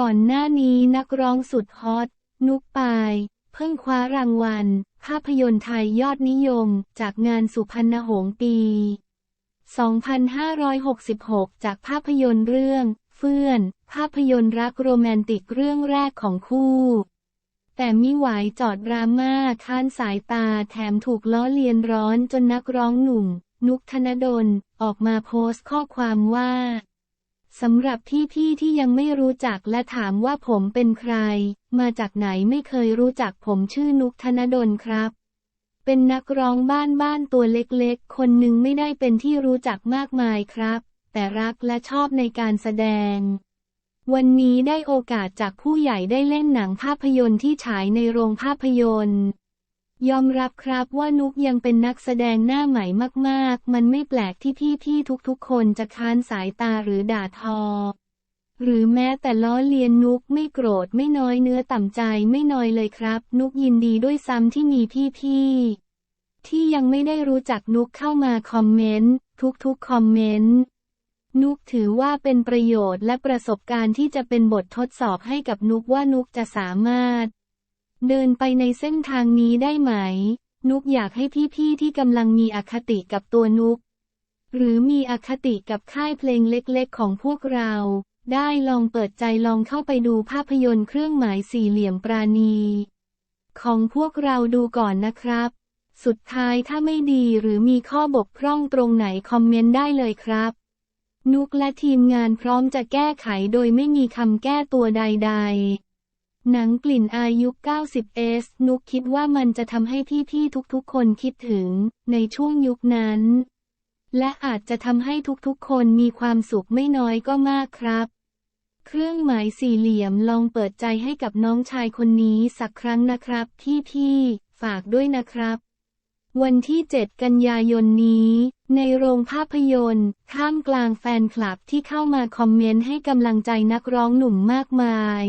ก่อนหน้านี้นักร้องสุดฮอต นุกปาย เพิ่งคว้ารางวัล ภาพยนตร์ไทยยอดนิยม จากงานสุพรรณหงส์ปี 2566 จากภาพยนตร์เรื่อง เฟื่อน ภาพยนตร์รักโรแมนติกเรื่องแรกของคู่ แต่มิไหวจอดดราม่าค้านสายตาแถมถูกล้อเลียนร้อนจนนักร้องหนุ่ม นุกธนดล ออกมาโพสต์ข้อความว่า สำหรับพี่ๆที่ยังไม่รู้จักและถามว่าผมเป็นใคร มาจากไหนไม่เคยรู้จักผมชื่อนุกธนดลครับ เป็นนักร้องบ้านบ้านตัวเล็กๆ คนหนึ่งไม่ได้เป็นที่รู้จักมากมายครับ แต่รักและชอบในการแสดง วันนี้ได้โอกาสจากผู้ใหญ่ได้เล่นหนังภาพยนตร์ที่ฉายในโรงภาพยนตร์ ยอมรับครับว่านุกยังเป็นนักแสดงหน้าใหม่มากๆ มันไม่แปลกที่พี่ๆทุกๆ คนจะค้านสายตาหรือด่าทอ หรือแม้แต่ล้อเลียนนุกไม่โกรธไม่น้อยเนื้อต่ำใจไม่น้อยเลยครับ นุกยินดีด้วยซ้ำที่มีพี่ๆ ที่ยังไม่ได้รู้จักนุกเข้ามาคอมเมนต์ทุกๆ คอมเมนต์นุกถือว่าเป็นประโยชน์และประสบการณ์ที่จะเป็นบททดสอบให้กับนุกว่านุกจะสามารถ เดินไปในเส้นทางนี้ได้ไหม นุกอยากให้พี่ๆที่กำลังมีอคติกับตัวนุก หรือมีอคติกับค่ายเพลงเล็กๆของพวกเรา ได้ลองเปิดใจลองเข้าไปดูภาพยนตร์เครื่องหมายสี่เหลี่ยมปราณี ของพวกเราดูก่อนนะครับ สุดท้ายถ้าไม่ดีหรือมีข้อบกพร่องตรงไหนคอมเมนต์ได้เลยครับ นุกและทีมงานพร้อมจะแก้ไขโดยไม่มีคำแก้ตัวใด ๆ หนังกลิ่นอายุ 90s นุกคิดว่ามันจะทำให้พี่ๆทุกๆ คนคิดถึงในช่วงยุคนั้น และอาจจะทำให้ทุกๆ คนมีความสุขไม่น้อยก็มากครับ เครื่องหมายสี่เหลี่ยมลองเปิดใจให้กับน้องชายคนนี้สักครั้งนะครับพี่ๆฝากด้วยนะครับ วันที่ 7 กันยายนนี้ ในโรงภาพยนตร์ท่ามกลางแฟนคลับที่เข้ามาคอมเมนต์ให้กำลังใจนักร้องหนุ่มมากมาย